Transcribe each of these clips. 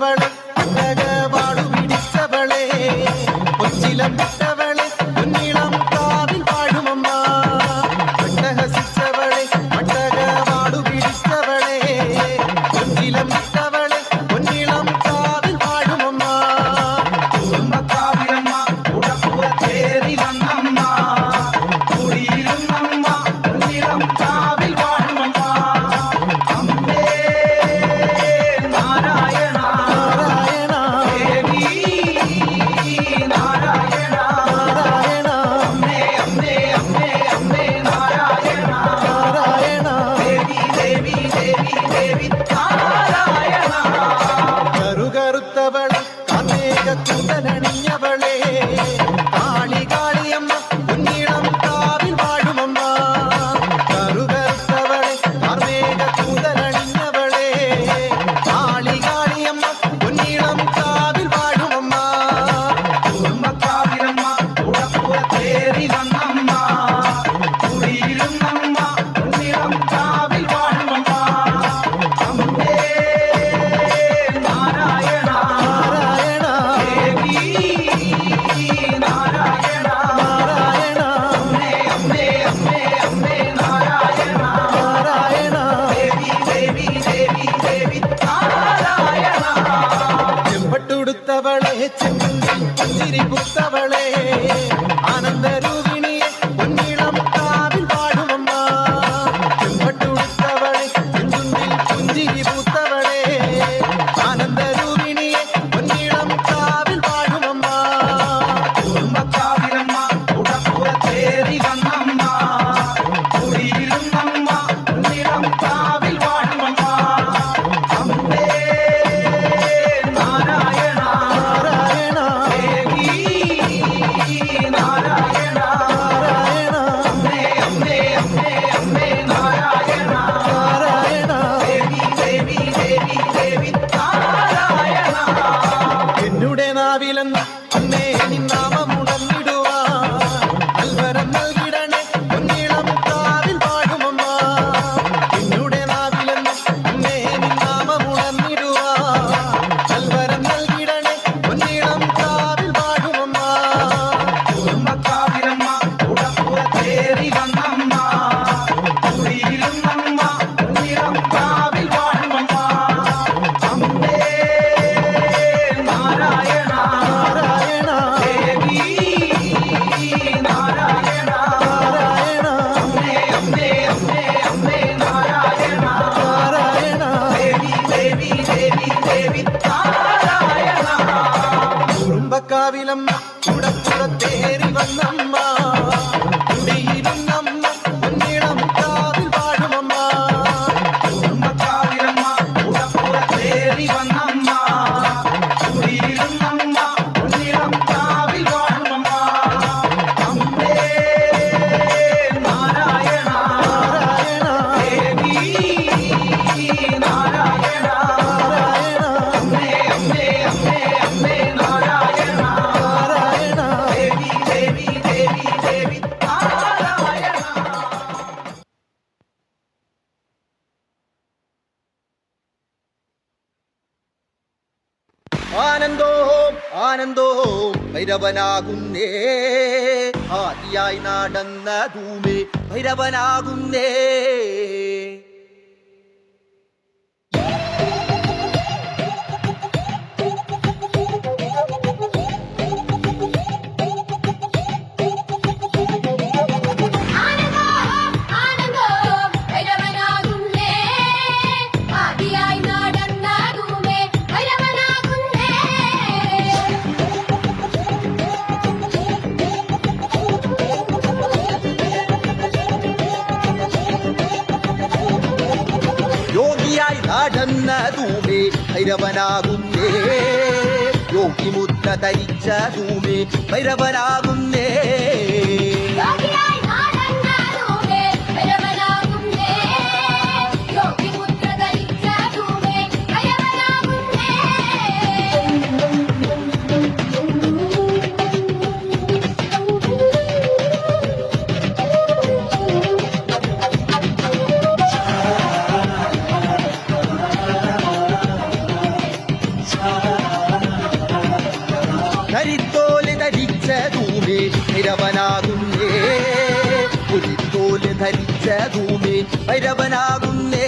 அவளம் சிரிப்புத்தவளே தேவி குடும்பக்காவிலம் குடப்புற தேறி வந்தம்மா ആനന്ദോ ഭൈരവനാകുന്നേ. ആദിയായി ധൂമി ഭൈരവനാകുന്നേ. നടന്ന ധൂമേ ഭൈരവനാകുന്നേ. യോഗിമുദ്ര ധരിച്ച ധൂമേ ധരിത്തോൽ ധരിച്ച ധൂമേ ഭൈരവനാകുന്നേ. പുലിത്തോൽ ധരിച്ച ധൂമേ ഭൈരവനാകുന്നേ.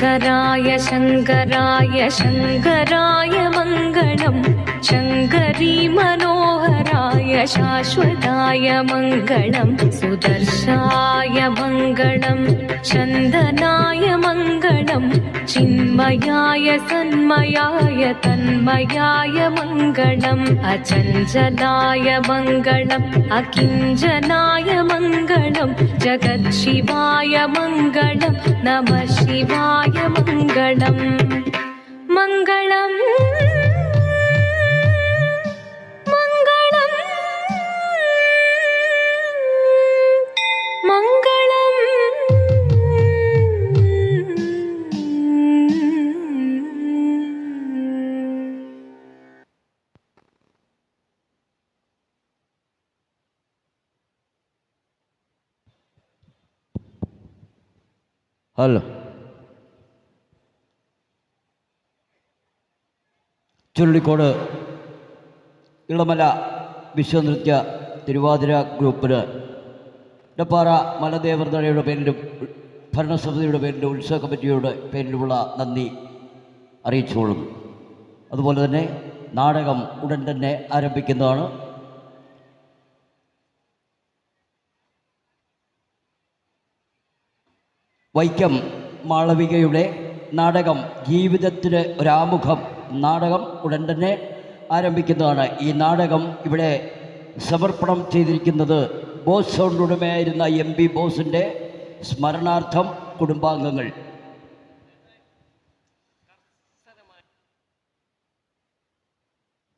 शङ्कराय शङ्कराय शङ्कराय मङ्गलम् शङ्करी मनोहराय शाश्वताय मङ्गलम् सुदर्शाय मङ्गलम् चन्दनाय मङ्गलम् மங்களம் சின்மயாய சன்மயாய தன்மயாய மங்களம். அச்சஞ்சலாய மங்களம் அகிஞ்சனாய மங்களம். ஜகத் சிவாய மங்களம் நம சிவாய மங்களம். மங்களம். ഹലോ ചുരുളിക്കോട് ഇളമല വിശ്വനൃത്യ തിരുവാതിര ഗ്രൂപ്പിന് ഇടപ്പാറ മലദേവതയുടെ പേരിലും ഭരണസമിതിയുടെ പേരിലും ഉത്സവ കമ്മിറ്റിയുടെ പേരിലുമുള്ള നന്ദി അറിയിച്ചുകൊള്ളുന്നു. അതുപോലെ തന്നെ നാടകം ഉടൻ തന്നെ ആരംഭിക്കുന്നതാണ്. വൈക്കം മാളവികയുടെ നാടകം ജീവിതത്തിന് ഒരാമുഖം നാടകം ഉടൻ തന്നെ ആരംഭിക്കുന്നതാണ്. ഈ നാടകം ഇവിടെ സമർപ്പണം ചെയ്തിരിക്കുന്നത് ബോസ് സൗണ്ട് ഉടമയായിരുന്ന എം പി ബോസിന്റെ സ്മരണാർത്ഥം കുടുംബാംഗങ്ങൾ.